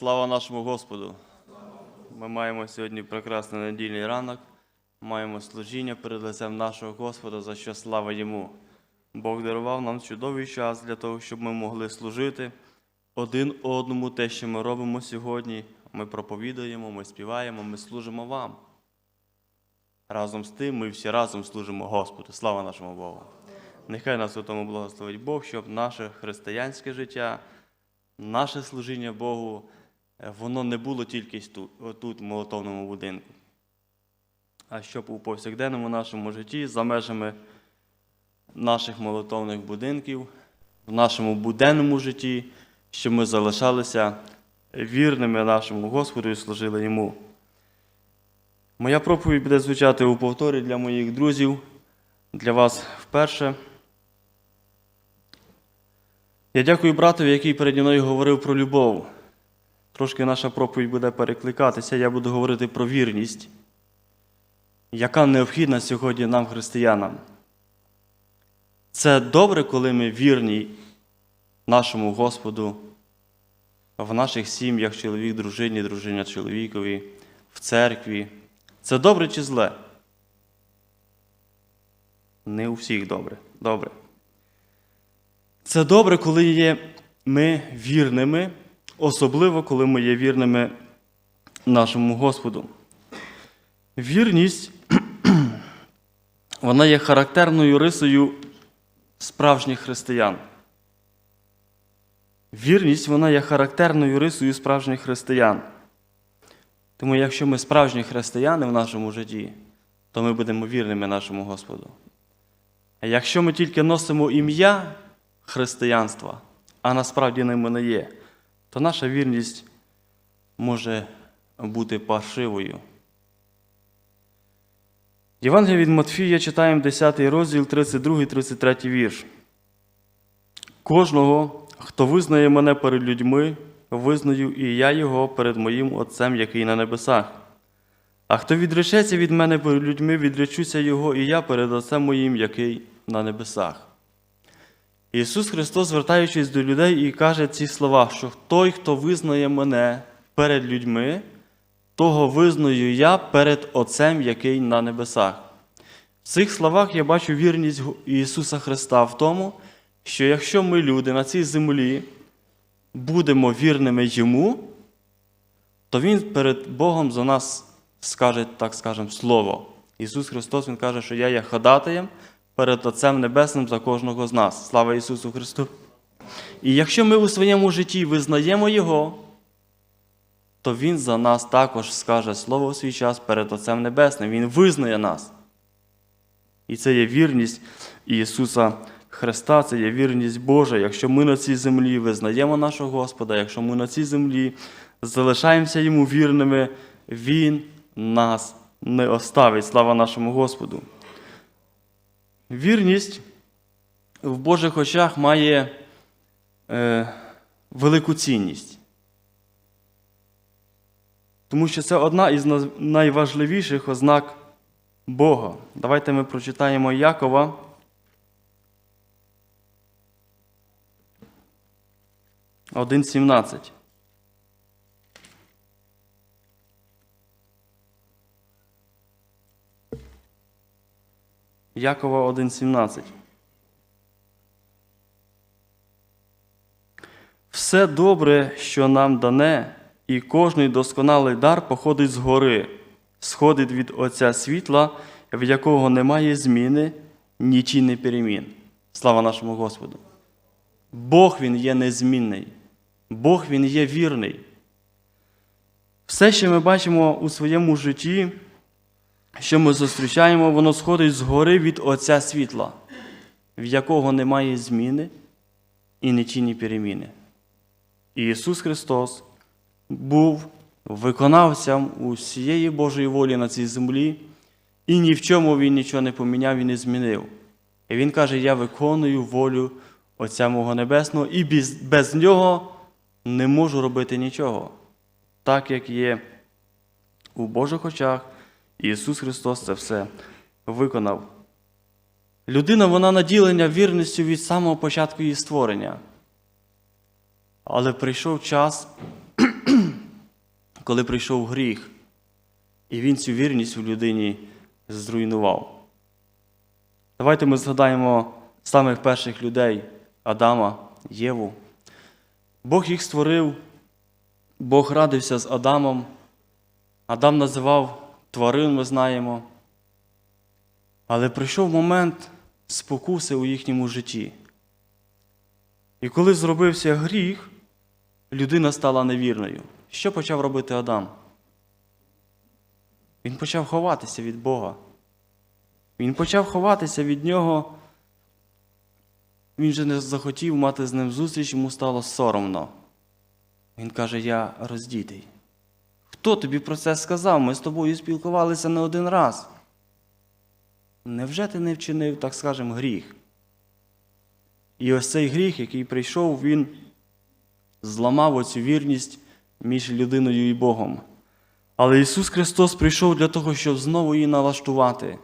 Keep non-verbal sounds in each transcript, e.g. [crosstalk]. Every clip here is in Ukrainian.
Слава нашому Господу! Ми маємо сьогодні прекрасний недільний ранок, маємо служіння перед лицем нашого Господа, за що слава Йому. Бог дарував нам чудовий час для того, щоб ми могли служити один одному те, що ми робимо сьогодні. Ми проповідуємо, ми співаємо, ми служимо вам. Разом з тим ми всі разом служимо Господу. Слава нашому Богу! Нехай нас у тому благословить Бог, щоб наше християнське життя, наше служіння Богу, воно не було тільки тут, тут в молотовному будинку, а щоб у повсякденному нашому житті, за межами наших молотовних будинків, в нашому буденному житті, щоб ми залишалися вірними нашому Господу і служили Йому. Моя проповідь буде звучати у повторі для моїх друзів, для вас вперше. Я дякую братові, який переді мною говорив про любов. Трошки наша проповідь буде перекликатися, я буду говорити про вірність, яка необхідна сьогодні нам, християнам. Це добре, коли ми вірні нашому Господу в наших сім'ях, чоловік, дружині, дружиня чоловікові, в церкві. Це добре чи зле? Не у всіх добре. Добре. Це добре, коли є ми вірними, особливо коли ми є вірними нашому Господу. Вірність, [clears throat] вона є характерною рисою справжніх християн. Вірність, вона є характерною рисою справжніх християн. Тому, якщо ми справжні християни в нашому житті, то ми будемо вірними нашому Господу. А якщо ми тільки носимо ім'я християнства, а насправді ними не є, то наша вірність може бути паршивою. Євангелія від Матфія читаємо 10 розділ, 32, 33 вірш. Кожного, хто визнає мене перед людьми, визнаю і я його перед моїм Отцем, який на небесах. А хто відречеться від мене перед людьми, відречуся його і я перед Отцем моїм, який на небесах. Ісус Христос, звертаючись до людей, і каже ці слова, що той, хто визнає мене перед людьми, того визнаю я перед Отцем, який на небесах. В цих словах я бачу вірність Ісуса Христа в тому, що якщо ми, люди на цій землі, будемо вірними Йому, то Він перед Богом за нас скаже, так скажемо, Слово. Ісус Христос Він каже, що я є ходатаєм перед Отцем Небесним за кожного з нас. Слава Ісусу Христу! І якщо ми у своєму житті визнаємо Його, то Він за нас також скаже Слово у свій час перед Отцем Небесним. Він визнає нас. І це є вірність Ісуса Христа, це є вірність Божа. Якщо ми на цій землі визнаємо нашого Господа, якщо ми на цій землі залишаємося Йому вірними, Він нас не оставить. Слава нашому Господу. Вірність в Божих очах має е, велику цінність. Тому що це одна із найважливіших ознак Бога. Давайте ми прочитаємо Якова. Один сімнадцять. Якова 1,17. Все добре, що нам дане, і кожний досконалий дар походить згори, сходить від Отця світла, в якого немає зміни, нічі перемін. Слава нашому Господу! Бог Він є незмінний, Бог Він є вірний. Все, що ми бачимо у своєму житті, що ми зустрічаємо, воно сходить згори від Отця світла, в якого немає зміни і нічійні переміни. І Ісус Христос був виконавцем усієї Божої волі на цій землі, і ні в чому Він нічого не поміняв і не змінив. І Він каже: Я виконую волю Отця мого Небесного, і без, без нього не можу робити нічого. Так як є у Божих очах. Ісус Христос це все виконав. Людина вона наділення вірністю від самого початку її створення. Але прийшов час, [clears throat] коли прийшов гріх, і він цю вірність у людині зруйнував. Давайте ми згадаємо самих перших людей Адама, Єву. Бог їх створив, Бог радився з Адамом. Адам називав тварин, ми знаємо. Але прийшов момент спокуси у їхньому житті. І коли зробився гріх, людина стала невірною. Що почав робити Адам? Він почав ховатися від Бога. Він почав ховатися від нього. Він же не захотів мати з ним зустріч, йому стало соромно. Він каже: Я роздітий. Хто тобі про це сказав? Ми з тобою спілкувалися не один раз. Невже ти не вчинив, так скажемо, гріх? І ось цей гріх, який прийшов, він зламав оцю вірність між людиною і Богом. Але Ісус Христос прийшов для того, щоб знову її налаштувати,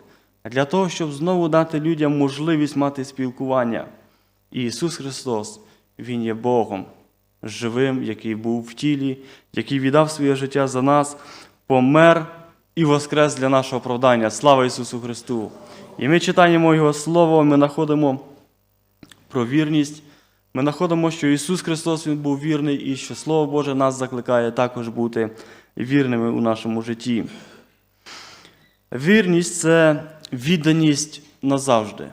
для того, щоб знову дати людям можливість мати спілкування. І Ісус Христос, Він є Богом, живим, який був в тілі, який віддав своє життя за нас, помер і воскрес для нашого оправдання. Слава Ісусу Христу! І ми читаємо Його Слово, ми знаходимо про вірність. Ми знаходимо, що Ісус Христос Він був вірний і що Слово Боже нас закликає також бути вірними у нашому житті. Вірність це відданість назавжди.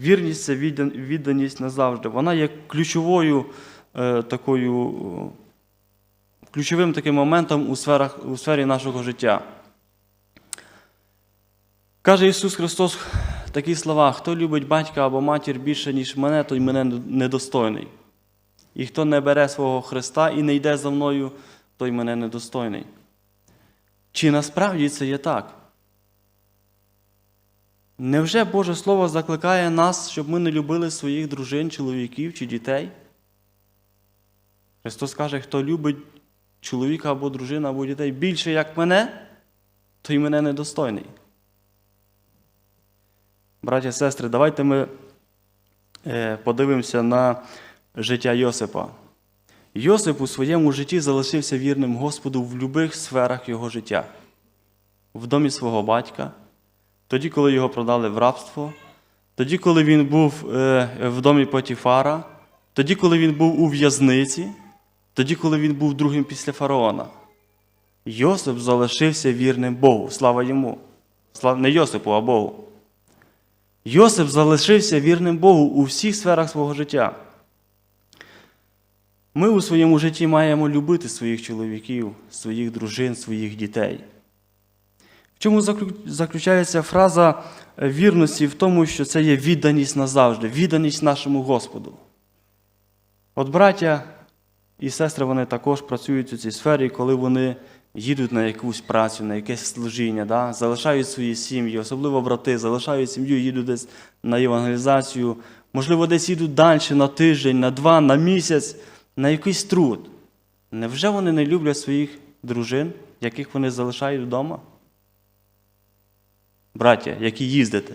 Вірність це відданість назавжди. Вона є ключовою такою, е, ключовим таким моментом у, сферах, у сфері нашого життя. Каже Ісус Христос такі слова: хто любить батька або матір більше, ніж мене, той мене недостойний. І хто не бере свого Христа і не йде за мною, той мене недостойний. Чи насправді це є так? Невже Боже Слово закликає нас, щоб ми не любили своїх дружин, чоловіків чи дітей? Христос каже, хто любить чоловіка або дружину, або дітей більше, як мене, той мене недостойний. Браття і сестри, давайте ми е, подивимося на життя Йосипа. Йосип у своєму житті залишився вірним Господу в будь-яких сферах його життя, в домі свого батька, тоді, коли його продали в рабство, тоді, коли він був е, в домі Потіфара, тоді, коли він був у в'язниці, тоді, коли він був другим після фараона. Йосип залишився вірним Богу. Слава йому. Слава не Йосипу, а Богу. Йосип залишився вірним Богу у всіх сферах свого життя. Ми у своєму житті маємо любити своїх чоловіків, своїх дружин, своїх дітей. В чому заключається фраза вірності в тому, що це є відданість назавжди, відданість нашому Господу. От браття і сестри вони також працюють у цій сфері, коли вони їдуть на якусь працю, на якесь служіння, да? залишають свої сім'ї, особливо брати, залишають сім'ю, їдуть десь на евангелізацію, можливо, десь їдуть далі на тиждень, на два, на місяць, на якийсь труд. Невже вони не люблять своїх дружин, яких вони залишають вдома? Браття, які їздите.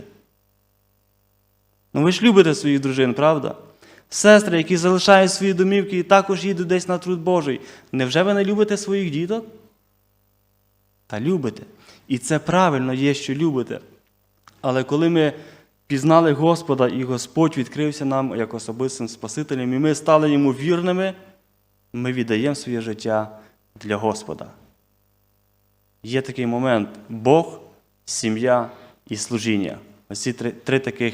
Ну ви ж любите своїх дружин, правда? Сестри, які залишають свої домівки і також їдуть десь на труд Божий. Невже ви не любите своїх діток? Та любите. І це правильно є, що любите. Але коли ми пізнали Господа і Господь відкрився нам як особистим Спасителем, і ми стали йому вірними, ми віддаємо своє життя для Господа. Є такий момент Бог, сім'я і служіння. Ось ці три, три таких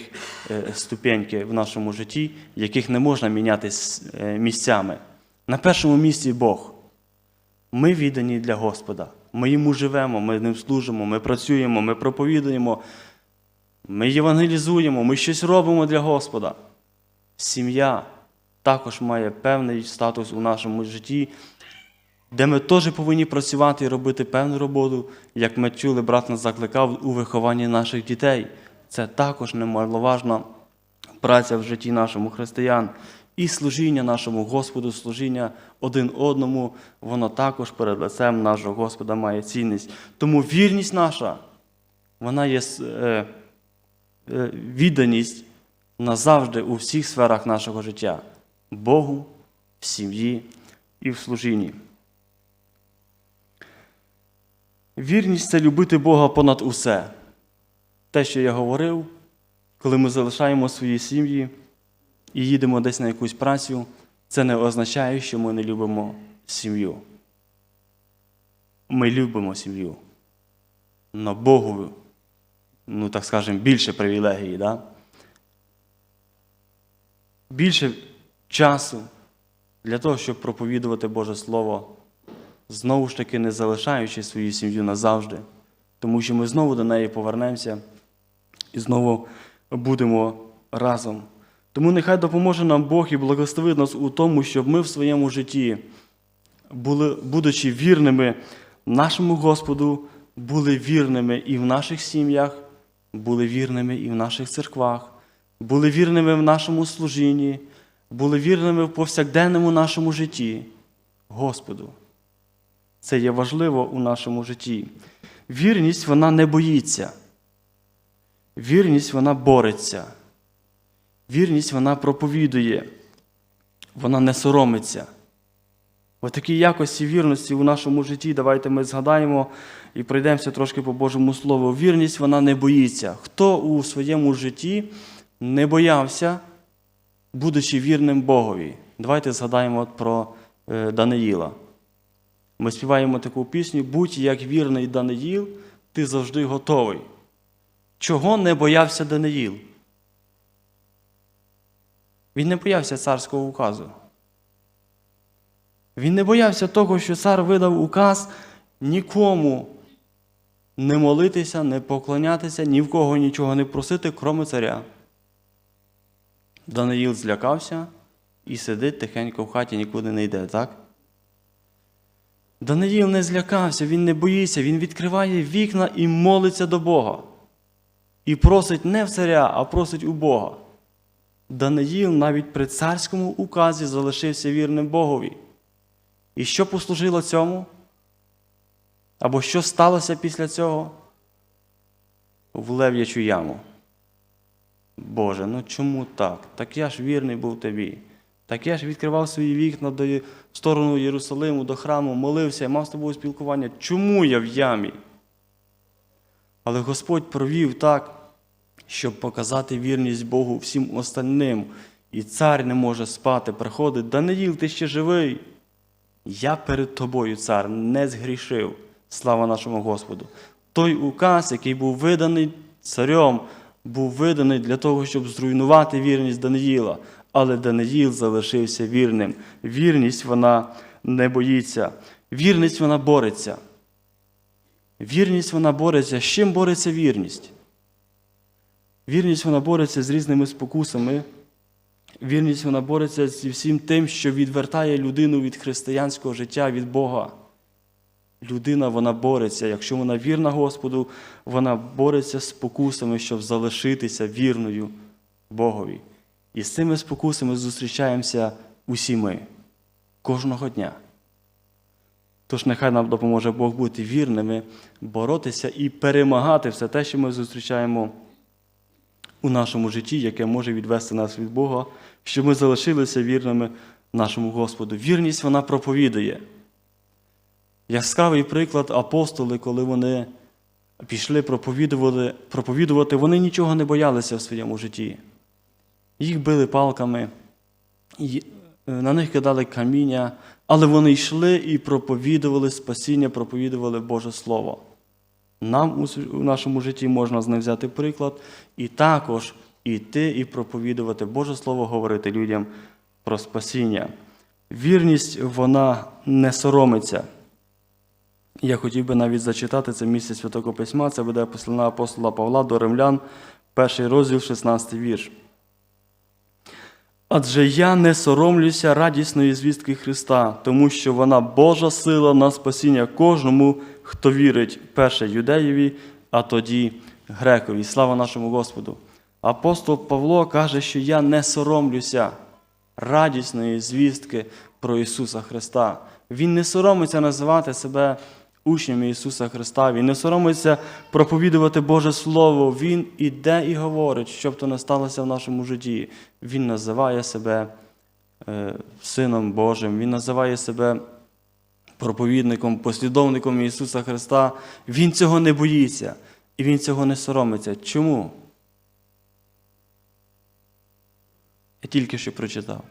е, ступеньки в нашому житті, яких не можна міняти е, місцями. На першому місці Бог. Ми віддані для Господа. Ми йому живемо, ми ним служимо, ми працюємо, ми проповідуємо, ми євангелізуємо, ми щось робимо для Господа. Сім'я також має певний статус у нашому житті, де ми теж повинні працювати і робити певну роботу, як ми чули, брат нас закликав у вихованні наших дітей. Це також немаловажна праця в житті нашому християн. І служіння нашому Господу, служіння один одному, воно також перед лицем нашого Господа має цінність. Тому вірність наша, вона є е, е, відданість назавжди у всіх сферах нашого життя Богу, в сім'ї і в служінні. Вірність це любити Бога понад усе. Те, що я говорив, коли ми залишаємо свої сім'ї і їдемо десь на якусь працю, це не означає, що ми не любимо сім'ю. Ми любимо сім'ю. Но Богу, ну так скажемо, більше привілегії, да? більше часу для того, щоб проповідувати Боже Слово, знову ж таки не залишаючи свою сім'ю назавжди, тому що ми знову до неї повернемося і знову будемо разом. Тому нехай допоможе нам Бог і благословить нас у тому, щоб ми в своєму житті, були, будучи вірними нашому Господу, були вірними і в наших сім'ях, були вірними і в наших церквах, були вірними в нашому служінні, були вірними в повсякденному нашому житті Господу. Це є важливо у нашому житті. Вірність вона не боїться. Вірність вона бореться. Вірність вона проповідує, вона не соромиться. Ось такі якості вірності у нашому житті, давайте ми згадаємо і пройдемося трошки по Божому Слову. Вірність вона не боїться. Хто у своєму житті не боявся, будучи вірним Богові? Давайте згадаємо про е, Даниїла. Ми співаємо таку пісню: Будь як вірний Даниїл, ти завжди готовий. Чого не боявся Даниїл? Він не боявся царського указу. Він не боявся того, що цар видав указ нікому не молитися, не поклонятися, ні в кого нічого не просити, кроме царя. Даниїл злякався і сидить тихенько в хаті, нікуди не йде, так? Даниїл не злякався, він не боїться, він відкриває вікна і молиться до Бога. І просить не в царя, а просить у Бога. Даниїл навіть при царському указі залишився вірним Богові. І що послужило цьому? Або що сталося після цього? В лев'ячу яму. Боже, ну чому так? Так я ж вірний був тобі. Так я ж відкривав свої вікна до, сторону Єрусалиму, до храму, молився, мав з тобою спілкування. Чому я в ямі? Але Господь провів так, щоб показати вірність Богу всім остальним. І цар не може спати, приходить. Даниїл, ти ще живий. Я перед тобою, цар, не згрішив. Слава нашому Господу. Той указ, який був виданий царем, був виданий для того, щоб зруйнувати вірність Даниїла. Але Даниїл залишився вірним. Вірність вона не боїться. Вірність вона бореться. Вірність вона бореться. З чим бореться вірність? Вірність вона бореться з різними спокусами. Вірність вона бореться зі всім тим, що відвертає людину від християнського життя, від Бога. Людина вона бореться. Якщо вона вірна Господу, вона бореться з спокусами, щоб залишитися вірною Богові. І з цими спокусами зустрічаємося усі ми кожного дня. Тож нехай нам допоможе Бог бути вірними, боротися і перемагати все те, що ми зустрічаємо у нашому житті, яке може відвести нас від Бога, щоб ми залишилися вірними нашому Господу. Вірність вона проповідує. Яскравий приклад апостоли, коли вони пішли проповідувати, проповідувати, вони нічого не боялися в своєму житті. Їх били палками, на них кидали каміння, але вони йшли і проповідували спасіння, проповідували Боже Слово. Нам у нашому житті можна з них взяти приклад і також іти і проповідувати Боже Слово, говорити людям про спасіння. Вірність вона не соромиться. Я хотів би навіть зачитати це місце Святого Письма, це буде послана апостола Павла до Римлян, перший розділ, 16 вірш. Адже я не соромлюся радісної звістки Христа, тому що вона Божа сила на спасіння кожному, хто вірить перше юдеєві, а тоді грекові. Слава нашому Господу! Апостол Павло каже, що я не соромлюся радісної звістки про Ісуса Христа. Він не соромиться називати себе учнями Ісуса Христа. Він не соромиться проповідувати Боже Слово. Він іде і говорить, щоб то не сталося в нашому житті. Він називає себе е, Сином Божим, Він називає себе проповідником, послідовником Ісуса Христа, Він цього не боїться і Він цього не соромиться. Чому? Я тільки що прочитав.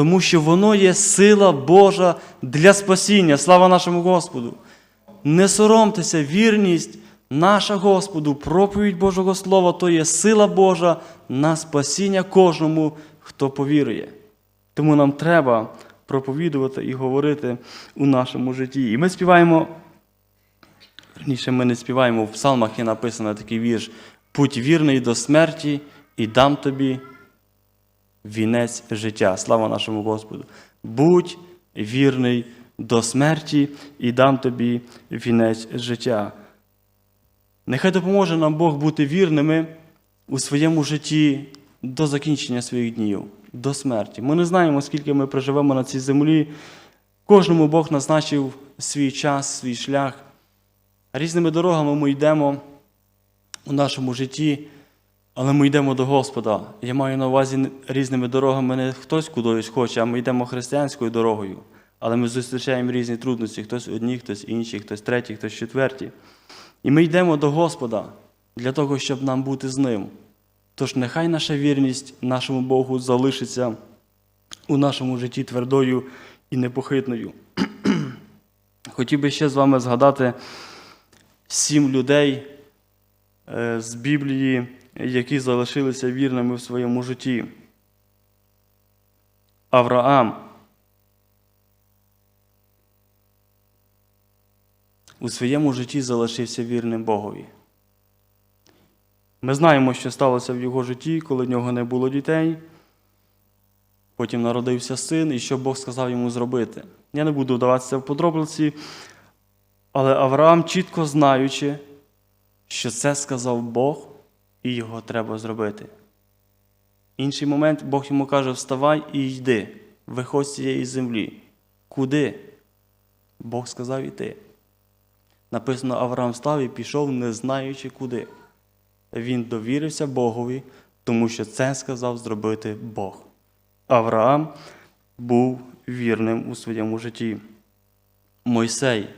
Тому що воно є сила Божа для спасіння. Слава нашому Господу. Не соромтеся, вірність наша Господу, проповідь Божого Слова то є сила Божа на спасіння кожному, хто повірує. Тому нам треба проповідувати і говорити у нашому житті. І ми співаємо, верніше, ми не співаємо, в псалмах є написано такий вірш: Путь вірний до смерті і дам тобі вінець життя. Слава нашому Господу. Будь вірний до смерті і дам тобі вінець життя. Нехай допоможе нам Бог бути вірними у своєму житті до закінчення своїх днів, до смерті. Ми не знаємо, скільки ми проживемо на цій землі. Кожному Бог назначив свій час, свій шлях. Різними дорогами ми йдемо у нашому житті, але ми йдемо до Господа. Я маю на увазі різними дорогами не хтось кудись хоче, а ми йдемо християнською дорогою. Але ми зустрічаємо різні трудності, хтось одні, хтось інші, хтось треті, хтось четверті. І ми йдемо до Господа для того, щоб нам бути з Ним. Тож нехай наша вірність нашому Богу залишиться у нашому житті твердою і непохитною. [clears throat] Хотів би ще з вами згадати сім людей е, з Біблії, які залишилися вірними в своєму житті. Авраам. У своєму житті залишився вірним Богові. Ми знаємо, що сталося в його житті, коли в нього не було дітей. Потім народився син, і що Бог сказав йому зробити. Я не буду вдаватися в подробиці, але Авраам, чітко знаючи, що це сказав Бог, і його треба зробити. Інший момент Бог йому каже: вставай і йди, виходь з цієї землі. Куди? Бог сказав іти. Написано, Авраам став і пішов, не знаючи куди. Він довірився Богові, тому що це сказав зробити Бог. Авраам був вірним у своєму житті. Мойсей.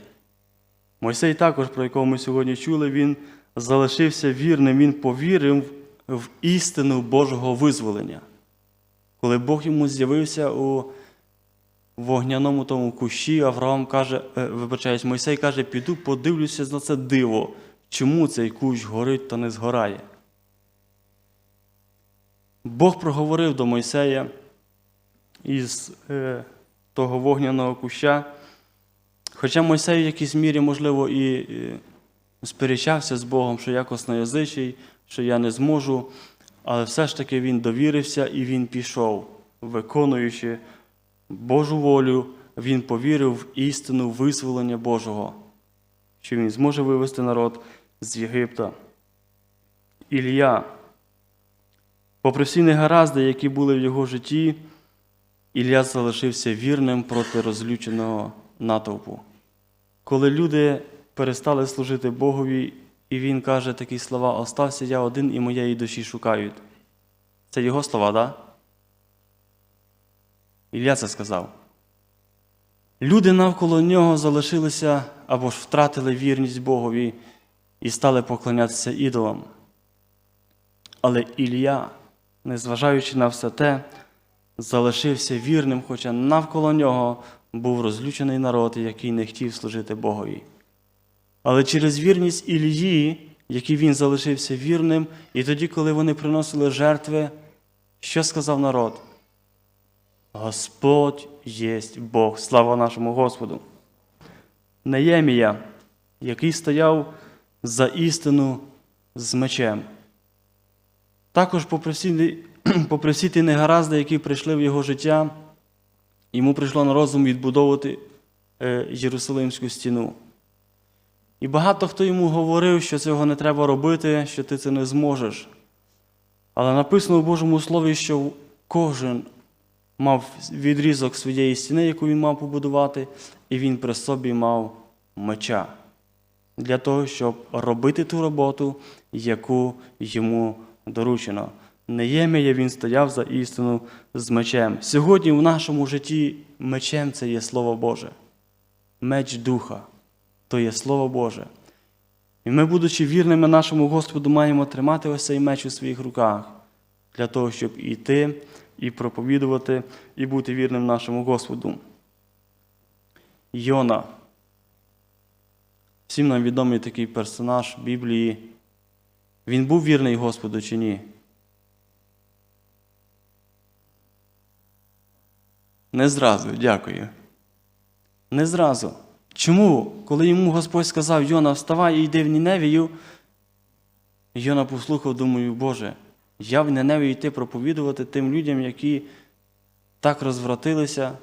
Мойсей також, про якого ми сьогодні чули, він залишився вірним, він повірив в істину Божого визволення. Коли Бог йому з'явився у вогняному тому кущі, Авраам каже, е, вибачаюсь, Мойсей каже, піду подивлюся на це диво, чому цей кущ горить та не згорає. Бог проговорив до Мойсея із е, того вогняного куща. Хоча Мойсей в якійсь мірі, можливо, і е, сперечався з Богом, що я косноязичий, що я не зможу, але все ж таки він довірився і він пішов, виконуючи Божу волю, він повірив в істину визволення Божого, що він зможе вивести народ з Єгипта. Ілля, попри всі негаразди, які були в його житті, Ілля залишився вірним проти розлюченого натовпу. Коли люди перестали служити Богові, і він каже такі слова: Остався я один і моєї душі шукають. Це його слова, так? Да? Ілля це сказав. Люди навколо нього залишилися або ж втратили вірність Богові і стали поклонятися ідолам. Але Ілля, незважаючи на все те, залишився вірним, хоча навколо нього був розлючений народ, який не хотів служити Богові. Але через вірність Ілії, який він залишився вірним, і тоді, коли вони приносили жертви, що сказав народ? Господь єсть Бог, слава нашому Господу. Неємія, який стояв за істину з мечем. Також, попри попри всі ті негаразди, які прийшли в його життя, йому прийшло на розум відбудовувати е, Єрусалимську стіну. І багато хто йому говорив, що цього не треба робити, що ти це не зможеш. Але написано в Божому Слові, що кожен мав відрізок своєї стіни, яку він мав побудувати, і він при собі мав меча для того, щоб робити ту роботу, яку йому доручено. Неємія він стояв за істину з мечем. Сьогодні в нашому житті мечем це є Слово Боже. меч духа, то є Слово Боже. І ми, будучи вірними нашому Господу, маємо тримати ось цей меч у своїх руках для того, щоб іти і проповідувати, і бути вірним нашому Господу. Йона. Всім нам відомий такий персонаж Біблії. Він був вірний Господу чи ні? Не зразу, дякую. Не зразу. Чому, коли йому Господь сказав Йона, вставай і йди в Ніневію, Йона послухав, думаю, Боже, я в Ніневію йти проповідувати тим людям, які так розвратилися,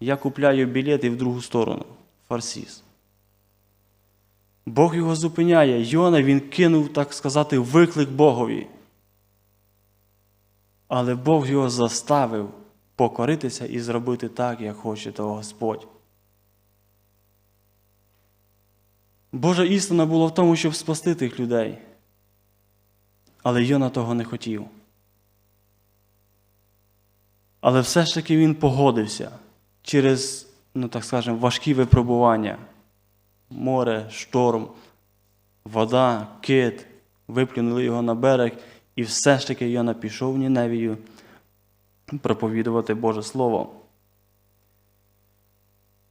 я купляю білети в другу сторону. Фарсіс. Бог його зупиняє. Йона він кинув, так сказати, виклик Богові. Але Бог його заставив покоритися і зробити так, як хоче того Господь. Божа істина була в тому, щоб спасти тих людей. Але Йона того не хотів. Але все ж таки він погодився через, ну так скажемо, важкі випробування. Море, шторм, вода, кит, виплюнули його на берег, і все ж таки Йона пішов в Ніневію проповідувати Боже Слово.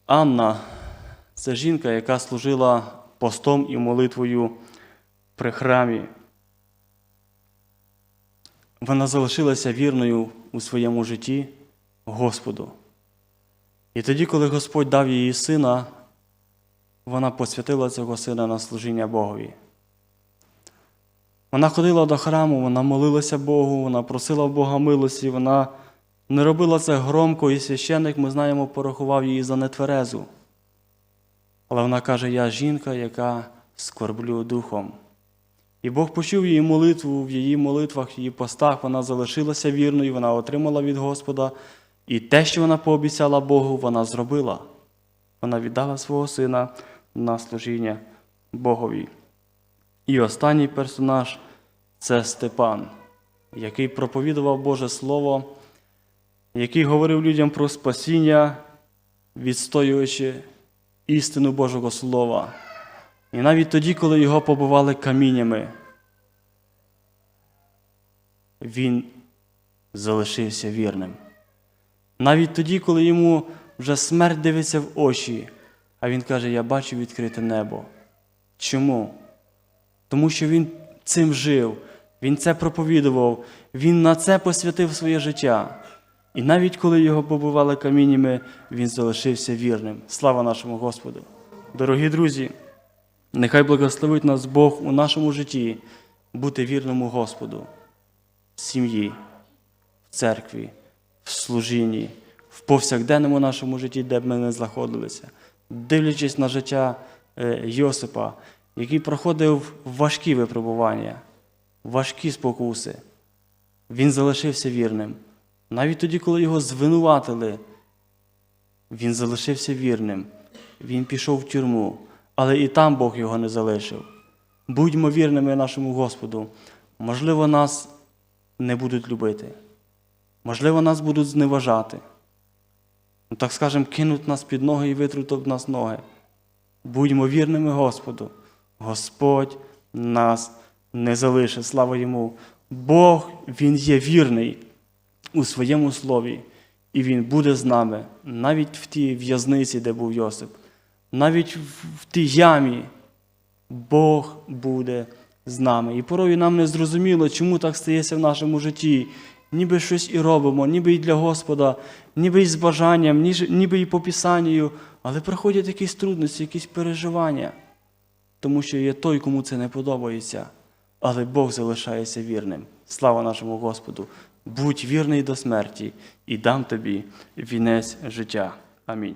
Анна це жінка, яка служила постом і молитвою при храмі. Вона залишилася вірною у своєму житті Господу. І тоді, коли Господь дав їй сина, вона посвятила цього сина на служіння Богові. Вона ходила до храму, вона молилася Богу, вона просила Бога милості, вона не робила це громко, і священник, ми знаємо, порахував її за нетверезу. Але вона каже: Я жінка, яка скорблю духом. І Бог почув її молитву в її молитвах, в її постах, вона залишилася вірною, вона отримала від Господа. І те, що вона пообіцяла Богу, вона зробила. Вона віддала свого сина на служіння Богові. І останній персонаж це Степан, який проповідував Боже Слово, який говорив людям про спасіння, відстоюючи істину Божого Слова. І навіть тоді, коли його побивали каміннями, він залишився вірним. Навіть тоді, коли йому вже смерть дивиться в очі, а він каже: Я бачу відкрите небо. Чому? Тому що він цим жив, він це проповідував, він на це посвятив своє життя. І навіть коли його побивали каміннями, він залишився вірним. Слава нашому Господу! Дорогі друзі, нехай благословить нас Бог у нашому житті бути вірному Господу в сім'ї, в церкві, в служінні, в повсякденному нашому житті, де б ми не знаходилися, дивлячись на життя е, Йосипа, який проходив важкі випробування, важкі спокуси. Він залишився вірним. Навіть тоді, коли його звинуватили, він залишився вірним. Він пішов в тюрму, але і там Бог його не залишив. Будьмо вірними нашому Господу. Можливо, нас не будуть любити. Можливо, нас будуть зневажати. Ну, так скажемо, кинуть нас під ноги і витруть об нас ноги. Будьмо вірними Господу. Господь нас не залишить. Слава йому. Бог, Він є вірний у своєму слові, і Він буде з нами навіть в тій в'язниці, де був Йосип, навіть в- тій ямі. Бог буде з нами. І порою нам не зрозуміло, чому так стається в нашому житті. Ніби щось і робимо, ніби і для Господа, ніби і з бажанням, ніби і по Писанню, але приходять якісь трудності, якісь переживання, тому що є той, кому це не подобається, але Бог залишається вірним. Слава нашому Господу! Будь вірний до смерті, і дам тобі вінець життя. Амінь.